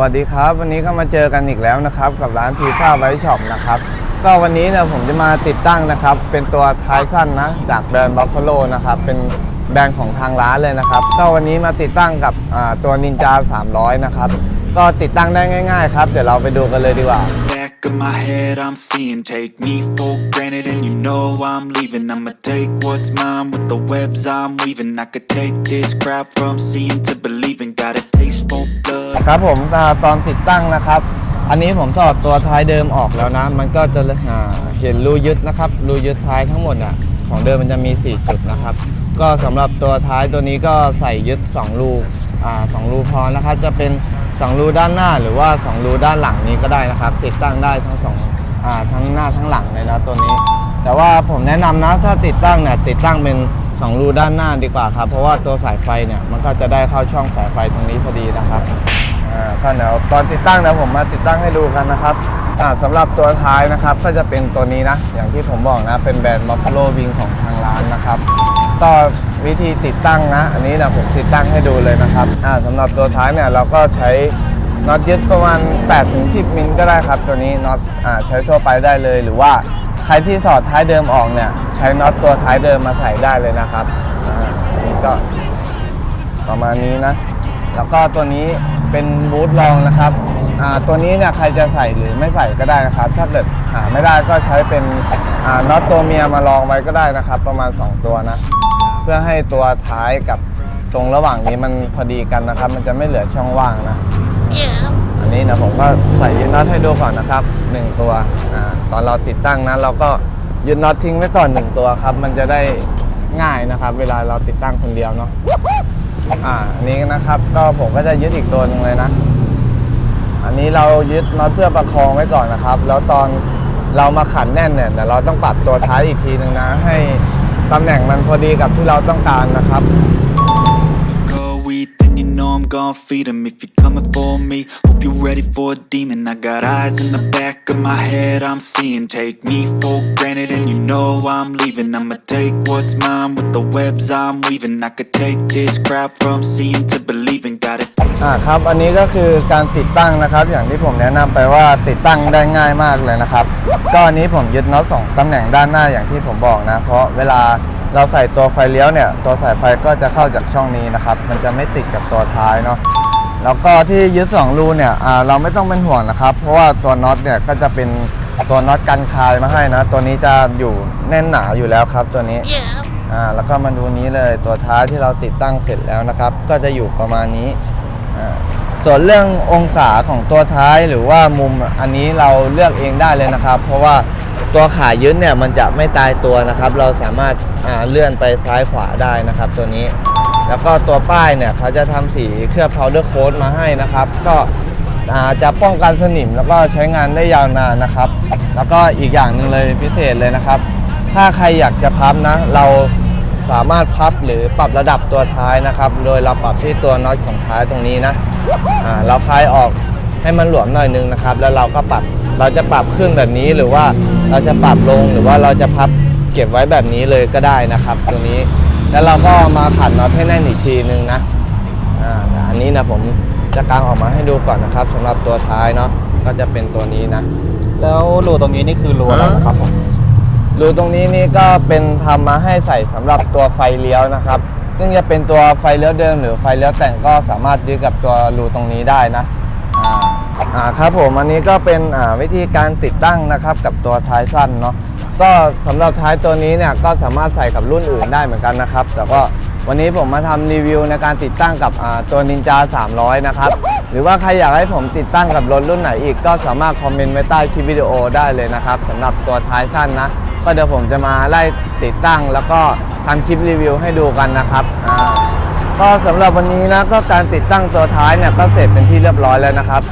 วัสดีครับ วันนี้ก็มาเจอกันอีกแล้วนะครับ กับร้านพีซ่าไวช็อปนะครับก็วันนี้เนี่ยผมจะมาติดตั้งนะครับ เป็นตัวท้ายสั้นนะ จากแบรนด์บัฟฟาโลนะครับเป็นแบรนด์ของทางร้านเลยนะครับ ก็วันนี้มาติดตั้งกับตัวนินจา 300 นะครับ ก็ติดตั้งได้ง่าย ๆ ครับ เดี๋ยวเราไปดูกันเลยดีกว่า of my head, I'm seeing. Take me for granted, and you know I'm leaving. I'ma take what's mine with the webs I'm weaving. I could take this crowd from seeing to believing. ครับผมตอนติดตั้งนะครับ อันนี้ผมถอดตัวท้ายเดิมออกแล้วนะ มันก็จะเห็นรูยึดนะครับ รูยึดท้ายทั้งหมดอะของเดิมมันจะมี 4 จุดนะครับ ก็สำหรับตัวท้ายตัวนี้ก็ใส่ยึด 2 รูอ่าสองรูพอนะครับ จะเป็น 2 รูด้านหน้า หรือว่า 2 รูด้านหลังนี้ก็ได้นะครับ ติดตั้งได้ทั้งสองอ่าทั้งหน้าทั้งหลังเลยนะตัวนี้ แต่ว่าผมแนะนำนะถ้าติดตั้งเนี่ยติดตั้งเป็น 2 รูด้านหน้าดีกว่าครับ เพราะว่าตัวสายไฟเนี่ยมันก็จะได้เข้าช่องสายไฟตรงนี้พอดีนะครับอ่าก็เดี๋ยวตอนติดตั้งเดี๋ยวผมมาติดตั้งให้ดูกันนะครับอ่าสำหรับตัวท้ายนะครับก็จะเป็นตัวนี้นะ อย่างที่ผมบอกนะเป็นแบรนด์ Buffalo Wing ของทางร้านนะครับก็วิธีติดตั้งนะ อันนี้เดี๋ยวผมติดตั้งให้ดูเลยนะครับอ่าสำหรับตัวท้ายเนี่ยเราก็ใช้ น็อตยึดประมาณ 8-10 มิลก็ได้ครับ ตัวนี้น็อตอใช้ทั่วไปได้เลย หรือว่าใครที่สอดท้ายเดิมออกเนี่ย ใช้น็อตตัวท้ายเดิมมาใส่ได้เลยนะครับอันนี้ก็ประมาณนี้นะ แล้วก็ตัวนี้เป็นบูทรองนะครับตัวนี้เนี่ยใครจะใส่หรือไม่ใส่ก็ได้นะครับ ถ้าเกิดหาไม่ได้ก็ใช้เป็นน็อตตัวเมียมาลองไว้ก็ได้นะครับ ประมาณ 2 ตัวนะ เพื่อให้ตัวท้ายกับตรงระหว่างนี้มันพอดีกันนะครับ มันจะไม่เหลือช่องว่างนะ อันนี้นะผมก็ใส่ยึดน็อตให้ดูก่อนนะครับ1ตัวอ่าตอนเราติดตั้งนะเราก็ยึดน็อตทิ้งไว้ก่อน1ตัวครับ มันจะได้ง่ายนะครับ เวลาเราติดตั้งคนเดียวเนาะอ่าอันนี้นะครับ ก็ผมก็จะยึดอีกตัวหนึ่งเลยนะ อันนี้เรายึดน็อตเพื่อประคองไว้ก่อนนะครับ แล้วตอนเรามาขันแน่นเนี่ยเดี๋ยวเราต้องปรับตัวท้ายอีกทีหนึ่งนะ ให้ตำแหน่งมันพอดีกับที่เราต้องการนะครับ I'm gon' feed 'em. If you're coming for me, hope you're ready for a demon. I got eyes in the back of my head, I'm seeing. Take me for granted, and you know I'm leaving. I'ma take what's mine with the webs I'm weaving. I could take this crowd from seeing to believing. Got it. อ่าครับอันนี้ก็คือการติดตั้งนะครับ อย่างที่ผมแนะนำไปว่าติดตั้งได้ง่ายมากเลยนะครับ ก็อันนี้ผมยึดน็อตสองตำแหน่งด้านหน้าอย่างที่ผมบอกนะ เพราะเวลา เราใส่ตัวไฟเลี้ยวเนี่ย ตัวสายไฟก็จะเข้าจากช่องนี้นะครับ มันจะไม่ติดกับตัวท้ายเนาะแล้วก็ที่ยึด2รูเนี่ยอ่าเราไม่ต้องเป็นห่วงนะครับ เพราะว่าตัวน็อตเนี่ยก็จะเป็นตัวน็อตกันคายมาให้นะ ตัวนี้จะอยู่แน่นหนาอยู่แล้วครับตัวนี้อ่าแล้วก็มาดูนี้เลยตัวท้ายที่เราติดตั้งเสร็จแล้วนะครับ ก็จะอยู่ประมาณนี้อ่า ส่วนเรื่ององศาของตัวท้ายหรือว่ามุมอันนี้เราเลือกเองได้เลยนะครับ เพราะว่าตัวขายึดเนี่ยมันจะไม่ตายตัวนะครับ เราสามารถเลื่อนไปซ้ายขวาได้นะครับ ตัวนี้ แล้วก็ตัวป้ายเนี่ยเขาจะทำสีเคลือบ powder coat มาให้นะครับ ก็จะป้องกันสนิมแล้วก็ใช้งานได้ยาวนานนะครับ แล้วก็อีกอย่างหนึ่งเลยพิเศษเลยนะครับ ถ้าใครอยากจะพับนะเรา สามารถพับหรือปรับระดับตัวท้ายนะครับ โดยเราปรับที่ตัวน็อตของท้ายตรงนี้นะอ่าเราคลายออกให้มันหลวมหน่อยนึงนะครับ แล้วเราก็ปรับเราจะปรับขึ้นแบบนี้หรือว่าเราจะปรับลงหรือว่าเราจะพับเก็บไว้แบบนี้เลยก็ได้นะครับตัวนี้ แล้วเราก็มาขันน็อตให้แน่นอีกทีนึงนะอ่าอันนี้นะผมจะกางออกมาให้ดูก่อนนะครับสำหรับตัวท้ายเนาะก็จะเป็นตัวนี้นะ แล้วรูตรงนี้นี่คือรูอะไรนะครับผม รูตรงนี้นี่ก็เป็นทำมาให้ใส่สำหรับตัวไฟเลี้ยวนะครับ ซึ่งจะเป็นตัวไฟเลี้ยวเดิมหรือไฟเลี้ยวแต่งก็สามารถยึดกับตัวรูตรงนี้ได้นะอ่าครับผมอันนี้ก็เป็นวิธีการติดตั้งนะครับกับตัวท้ายสั้นเนาะก็สำหรับท้ายตัวนี้เนี่ยก็สามารถใส่กับรุ่นอื่นได้เหมือนกันนะครับ แต่ก็วันนี้ผมมาทำรีวิวในการติดตั้งกับตัวนินจา 300 นะครับ หรือว่าใครอยากให้ผมติดตั้งกับรถรุ่นไหนอีก ก็สามารถคอมเมนต์ไว้ใต้คลิปวิดีโอได้เลยนะครับสำหรับตัวท้ายสั้นนะ ก็เดี๋ยวผมจะมาไล่ติดตั้ง แล้วก็ทำคลิปรีวิวให้ดูกันนะครับก็สำหรับวันนี้นะก็การติดตั้งตัวท้ายเนี่ยก็เสร็จเป็นที่เรียบร้อยแล้วนะครับ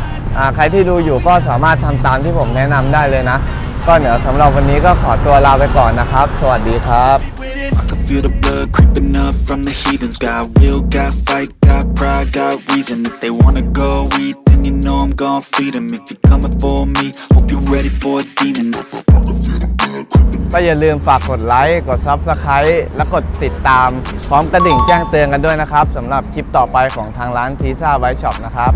ใครที่ดูอยู่ก็สามารถทำตามที่ผมแนะนำได้เลยนะ ก็เดี๋ยวสำหรับวันนี้ก็ขอตัวลาไปก่อนนะครับ สวัสดีครับ feel the blood creeping up from the heathens. Got will, got fight, got pride, got reason. If they wanna go eat, then you know I'm gon' feed 'em. If you're coming for me, hope you're ready for a demon. ก็อย่าลืมฝากกดไลค์ กด Subscribe และกดติดตาม พร้อมกระดิ่งแจ้งเตือนกันด้วยนะครับสำหรับคลิปต่อไปของทางร้านทีซ่าไวช็อปนะครับ